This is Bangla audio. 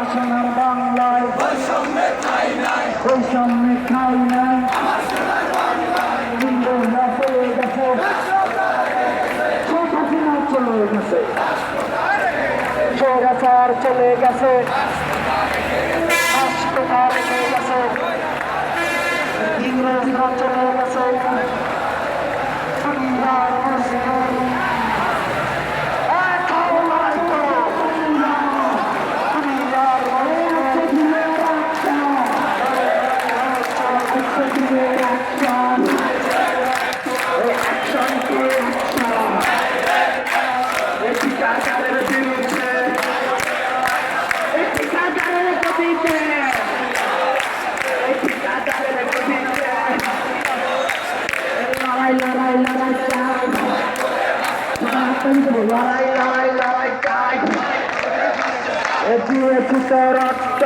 আমার বাংলায়। বৈষম্যে ঠাই নাই। বৈষম্যে ঠাই নাই আমার গেছে। শেখ হাসিনা চলে গেছে। সৌরাচার চলে গেছে। হাসপাতাল চলে গেছে। ইংরেজরা চলে গেছে। লড়াই লড়াই লড়াই চাই এটি এটি রক্ত